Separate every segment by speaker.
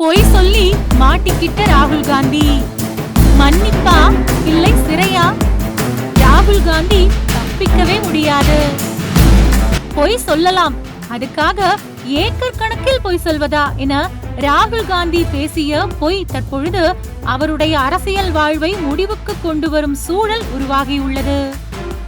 Speaker 1: பொய் சொல்லி மாட்டிக்கிட்ட ராகுல் காந்தி. மன்னிப்பா இல்லை சிறையா? ராகுல் காந்தி தப்பிக்கவே முடியாது. பொய் சொல்லலாம். அதுக்காக ஏக்கர் கணக்கில் பொய் சொல்வதா என ராகுல் காந்தி பேசிய பொய் தற்பொழுது அவருடைய அரசியல் வாழ்வை முடிவுக்கு கொண்டு வரும் சூழல் உருவாகியுள்ளது.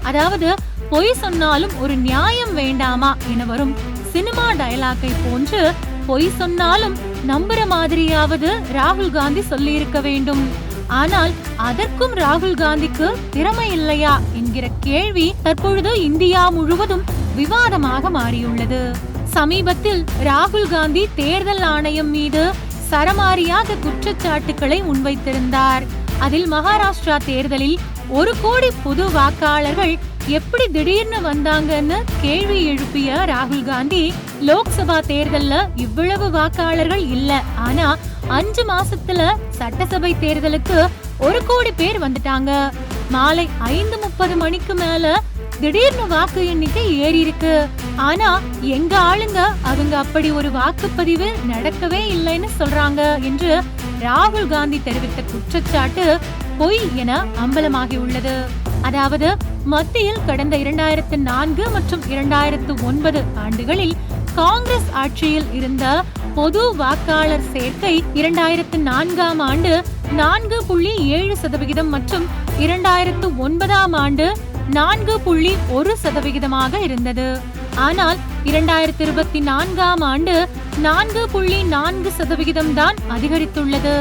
Speaker 1: அதாவது பொய் சொன்னாலும் ஒரு நியாயம் வேண்டாமா என வரும் சினிமா டயலாக்கை போன்று பொய் சொன்னாலும் நம்புற மாதிரியாவது ராகுல் காந்தி சொல்லியிருக்க வேண்டும். ஆனால் அதற்கும் ராகுல் காந்திக்கு திறமை இல்லையா என்கிற கேள்வி தற்பொழுது இந்தியா முழுவதும் விவாதமாக மாறியுள்ளது. சமீபத்தில் ராகுல் காந்தி தேர்தல் ஆணையம் மீது சரமாரியாக குற்றச்சாட்டுகளை முன்வைத்திருந்தார். அதில் மகாராஷ்டிரா தேர்தலில் ஒரு கோடி புது வாக்காளர்கள் எப்படி திடீர்னு வந்தாங்கன்னு கேள்வி எழுப்பிய ராகுல் காந்தி லோக்சபா தேர்தல்ல இவ்வளவு வாக்காளர்கள் இல்ல. ஆனா அஞ்சு மாசத்துல சட்டசபை தேர்தலுக்கு ஒரு கோடி பேர் வந்துட்டாங்க. மாலை ஐந்து முப்பது மணிக்கு மேல திடீர்னு வாக்கு எண்ணிக்கை ஏறி இருக்கு. ஆனா எங்க ஆளுங்க அவங்க அப்படி ஒரு வாக்குப்பதிவு நடக்கவே இல்லைன்னு சொல்றாங்க என்று ராகுல் காந்தி தெரிவித்த குற்றச்சாட்டு பொய் என அம்பலமாகி உள்ளது. அதாவது மத்தியில் கடந்த இரண்டாயிரத்து நான்கு மற்றும் இரண்டாயிரத்து ஒன்பது ஆண்டுகளில் காங்கிரஸ் ஆட்சியில் இருந்த பொது வாக்காளர் சேர்க்கை இரண்டாயிரத்து நான்காம் ஆண்டு நான்கு புள்ளி ஏழு சதவிகிதம் மற்றும் இரண்டாயிரத்து ஒன்பதாம் ஆண்டு நான்கு புள்ளி ஒரு சதவிகிதமாக இருந்தது. ஆனால் இரண்டாயிரத்தி இருபத்தி நான்காம் ஆண்டு நான்கு புள்ளி நான்கு சதவிகிதம் தான் அதிகரித்துள்ளது.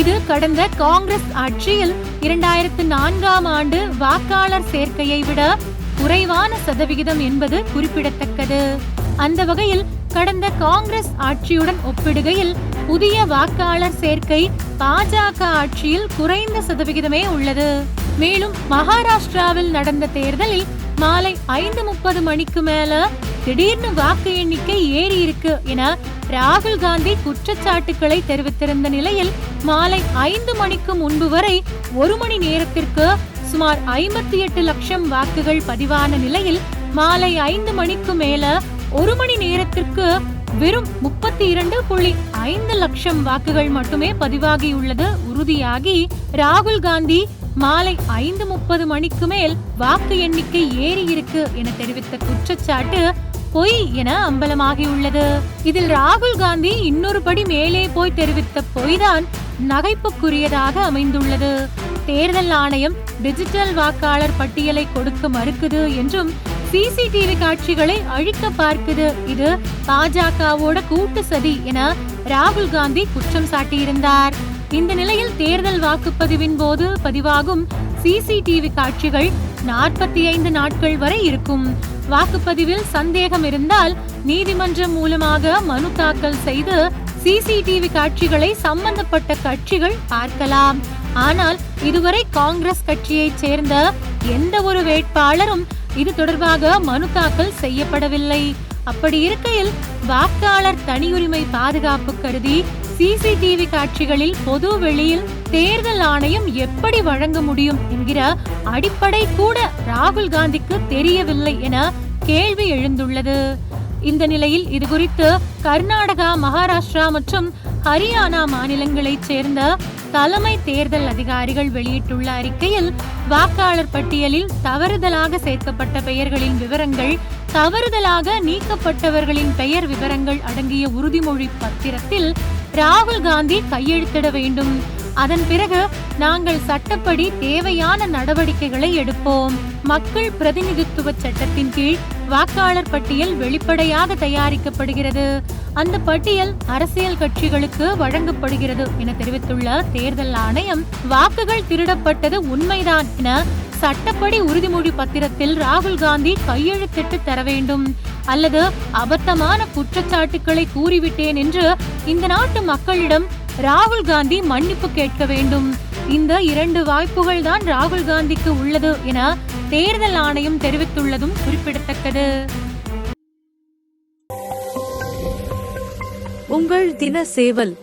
Speaker 1: இது கடந்த காங்கிரஸ் ஆட்சியில் இரண்டாயிரத்து நான்காம் ஆண்டு வாக்காளர் சேர்க்கையை விட குறைவான சதவிகிதம் என்பது குறிப்பிடத்தக்கது. அந்த வகையில் கடந்த காங்கிரஸ் ஆட்சியுடன் ஒப்பிடுகையில் புதிய வாக்காளர் சேர்க்கை பாஜக ஆட்சியில் குறைந்த சதவிகிதமே உள்ளது. மேலும் மகாராஷ்டிராவில் நடந்த தேர்தலில் மாலை ஐந்து முப்பது மணிக்கு மேல திடீர்னு வாக்கு எண்ணிக்கை ஏறி இருக்கு என ராகுல் காந்தி குற்றச்சாட்டுக்களை தெரிவித்திருந்த நிலையில் மாலை ஐந்து மணிக்கு முன்பு வரை ஒரு மணி நேரத்திற்கு சுமார் ஐம்பத்தி எட்டு லட்சம் வாக்குகள் பதிவான நிலையில் மாலை ஐந்து மணிக்கு மேல ஒரு மணி நேரத்திற்கு வெறும் முப்பத்தி இரண்டு புள்ளி ஐந்து லட்சம் வாக்குகள் மட்டுமே பதிவாகியுள்ளது. உறுதியாகி ராகுல் காந்தி மாலை ஐந்து முப்பது மணிக்கு மேல் வாக்கு எண்ணிக்கை ஏறி இருக்கு என தெரிவித்த குற்றச்சாட்டு பொய் என அம்பலமாகியுள்ளது. இதில் ராகுல் காந்தி இன்னொரு படி மேலே போய் தெரிவித்த பொய்தான் நகைப்புக்குரியதாக அமைந்துள்ளது. தேர்தல் ஆணையம் டிஜிட்டல் வாக்காளர் பட்டியலை கொடுக்க மறுக்குது என்றும் சிசிடிவி காட்சிகளை அழிக்க பார்க்குது. இது பாஜகவோட கூட்டு சதி என ராகுல் காந்தி குற்றம் சாட்டியிருந்தார். இந்த நிலையில் தேர்தல் வாக்குப்பதிவின் போது பதிவாகும் சிசிடிவி காட்சிகள் நாற்பத்தி ஐந்து நாட்கள் வரை இருக்கும். வாக்குப்பதிவில் சந்தேகம் இருந்தால் நீதிமன்றம் மூலமாக மனு தாக்கல் செய்து சிசிடிவி காட்சிகளை சம்பந்தப்பட்ட கட்சிகள் பார்க்கலாம். ஆனால் இதுவரை காங்கிரஸ் கட்சியைச் சேர்ந்த எந்த ஒரு வேட்பாளரும் இது தொடர்பாக மனு தாக்கல் செய்யப்படவில்லை. அப்படி இருக்கையில் வாக்காளர் தனியுரிமை பாதுகாப்பு கருதி சிசிடிவி காட்சிகளில் பொது வெளியில் தேர்தல் ஆணையம் எப்படி வழங்க முடியும் என்கிற அடிப்படை கூட ராகுல் காந்திக்கு தெரியவில்லை என கேள்வி எழுந்துள்ளது. இந்த நிலையில் இது குறித்து கர்நாடகா மகாராஷ்டிரா மற்றும் ஹரியானா மாநிலங்களைச் சேர்ந்த தலைமை தேர்தல் அதிகாரிகள் வெளியிட்டுள்ள அறிக்கையில் வாக்காளர் பட்டியலில் தவறுதலாக சேர்க்கப்பட்ட பெயர்களின் விவரங்கள் தவறுதலாக நீக்கப்பட்டவர்களின் பெயர் விவரங்கள் அடங்கிய உறுதிமொழி பத்திரத்தில் ராகுல் காந்தி கையெழுத்திட வேண்டும். அதன் பிறகு நாங்கள் சட்டப்படி தேவையான நடவடிக்கைகளை எடுப்போம். மக்கள் பிரதிநிதித்துவ சட்டத்தின் கீழ் வாக்காளர் பட்டியல் வெளிப்படையாக தயாரிக்கப்படுகிறது. அந்த பட்டியல் அரசியல் கட்சிகளுக்கு வழங்கப்படுகிறது என தெரிவித்துள்ள தேர்தல் ஆணையம் வாக்குகள் திருடப்பட்டது உண்மைதான் என சட்டப்படி உறுதிமொழி பத்திரத்தில் ராகுல் காந்தி கையெழுத்திட்டு தர வேண்டும். அல்லது அபத்தமான குற்றச்சாட்டுக்களை கூறிவிட்டேன் என்று இந்த நாட்டு மக்களிடம் ராகுல் காந்தி மன்னிப்பு கேட்க வேண்டும். இந்த இரண்டு வாய்ப்புகள் தான் ராகுல் காந்திக்கு உள்ளது என தேர்தல் ஆணையம் தெரிவித்துள்ளதும் குறிப்பிடத்தக்கது.
Speaker 2: உங்கள் தின சேவல்